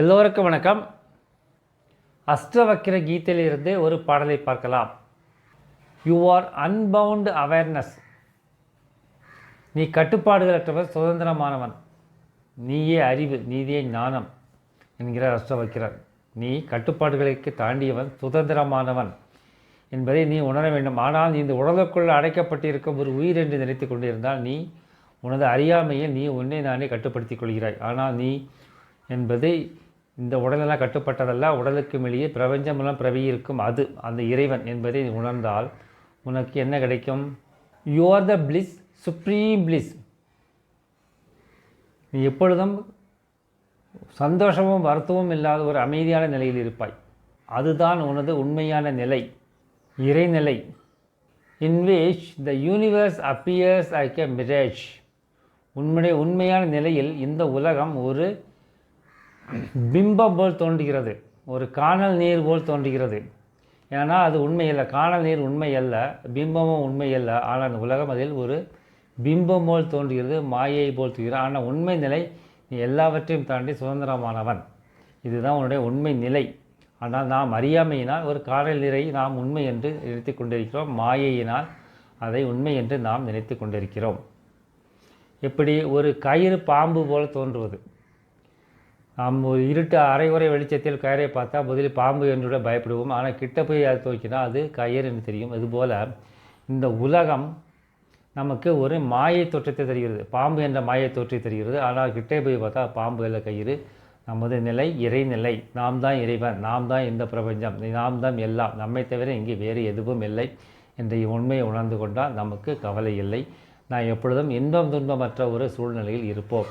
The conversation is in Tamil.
எல்லோருக்கும் வணக்கம். அஷ்டவக்கிர கீதையிலிருந்து ஒரு பாடலை பார்க்கலாம். யூ ஆர் அன்பவுண்ட் அவேர்னஸ் நீ கட்டுப்பாடுகளற்றவர் சுதந்திரமானவன். நீயே அறிவு நீதியே ஞானம் என்கிறார் அஷ்டவக்கிரர். நீ கட்டுப்பாடுகளுக்கு தாண்டியவன் சுதந்திரமானவன் என்பதை நீ உணர வேண்டும். ஆனால் நீ இந்த உடலுக்குள் அடைக்கப்பட்டிருக்கும் ஒரு உயிர் என்று நினைத்து கொண்டிருந்தால் நீ உனது அறியாமையில் நீ உன்னை நானே கட்டுப்படுத்திக் கொள்கிறாய். ஆனால் நீ என்பதை இந்த உடலெல்லாம் கட்டுப்பட்டதல்ல உடலுக்கு வெளியே பிரபஞ்சமெல்லாம் பிரவி இருக்கும் அது அந்த இறைவன் என்பதை உணர்ந்தால் உனக்கு என்ன கிடைக்கும்? You are the bliss supreme bliss நீ எப்பொழுதும் சந்தோஷமும் வருத்தமும் இல்லாத ஒரு அமைதியான நிலையில் இருப்பாய். அதுதான் உனது உண்மையான நிலை இறைநிலை. In the universe appears like mirage உன்னுடைய உண்மையான நிலையில் இந்த உலகம் ஒரு பிம்பம் போல் தோன்றுகிறது. ஒரு காணல் நீர் போல் தோன்றுகிறது. ஏன்னா அது உண்மை அல்ல காணல் நீர் உண்மை அல்ல பிம்பமும் உண்மை அல்ல ஆனால் அந்த உலகம் அதில் ஒரு பிம்பம் போல் தோன்றுகிறது மாயை போல் தோன்றுகிறது. ஆனால் உண்மை நிலை நீ எல்லாவற்றையும் தாண்டி சுதந்திரமானவன். இதுதான் உன்னுடைய உண்மை நிலை. ஆனால் நாம் அறியாமையினால் ஒரு காணல் நீரை நாம் உண்மை என்று நினைத்து கொண்டிருக்கிறோம். மாயையினால் அதை உண்மை என்று நாம் நினைத்து கொண்டிருக்கிறோம். எப்படி ஒரு கயிறு பாம்பு போல தோன்றுவது. இருட்டு அரைகுறை வெளிச்சத்தில் கயிறை பார்த்தா முதலில் பாம்பு என்று பயப்படுவோம். ஆனால் கிட்ட போய் அதை தோக்கினா அது கயிறு என்று தெரியும். இதுபோல் இந்த உலகம் நமக்கு ஒரு மாயை தோற்றத்தை தருகிறது. பாம்பு என்ற மாயை தோற்றி தருகிறது. ஆனால் கிட்டே போய் பார்த்தா பாம்பு இல்லை கயிறு. நமது நிலை இறைநிலை. நாம் தான் இறைவன். நாம் தான் இந்த பிரபஞ்சம். நாம் தான் எல்லாம். நம்மை தவிர இங்கே வேறு எதுவும் இல்லை என்ற உண்மையை உணர்ந்து கொண்டால் நமக்கு கவலை இல்லை. நான் எப்பொழுதும் இன்பம் துன்பமற்ற ஒரு சூழ்நிலையில் இருப்போம்.